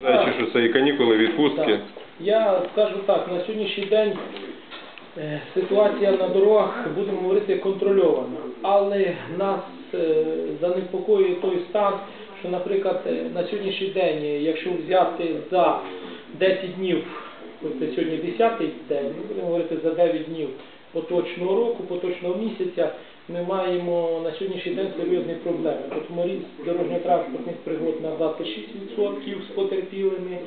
Знаючи, що це і канікули, відпустки. Я скажу так, на сьогоднішній день е, ситуація на дорогах, будемо говорити, контрольована. Але нас е, занепокоює той стан, що, наприклад, е, на сьогоднішній день, якщо взяти за 10 днів, тобто сьогодні 10-й день, ми будемо говорити за 9 днів поточного року, поточного місяця, ми маємо на сьогоднішній день серйозні проблеми. Тобто ріст дорожньо-транспортних пригод на 26% з потерпілими,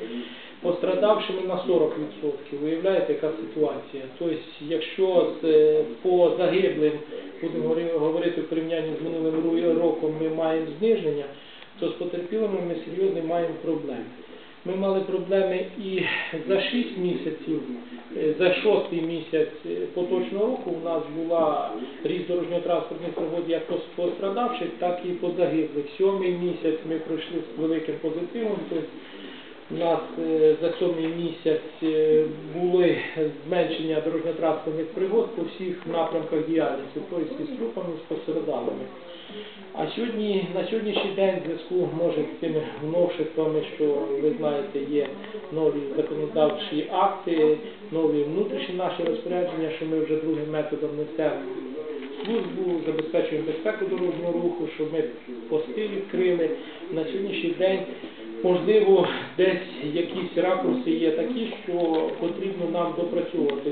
пострадавшими на 40%. Уявляєте, яка ситуація? Тобто, якщо з, е, по загиблим, будемо говори- говорити в порівнянні з минулим роком, ми маємо зниження, то з потерпілими ми серйозні маємо проблеми. Ми мали проблеми і за 6 місяців, е, за шостий місяць е, поточного року у нас була ріст дорожньо-транспортних пригод як пострадавших, так і по загиблих. Сьомий місяць ми пройшли з великим позитивом. Тобто у нас е, за сьомий місяць е, були зменшення дорожньо-транспортних пригод по всіх напрямках діяльності, тобто з трупами, з пострадалими. А сьогодні, на сьогоднішній день, в зв'язку може з тими новшествами, що ви знаєте, є нові законодавчі акти, нові внутрішні наші розпорядження, що ми вже другим методом несемо службу, забезпечуємо безпеку дорожнього руху, щоб ми пости відкрили. На сьогоднішній день, можливо, десь якісь ракурси є такі, що потрібно нам допрацьовувати.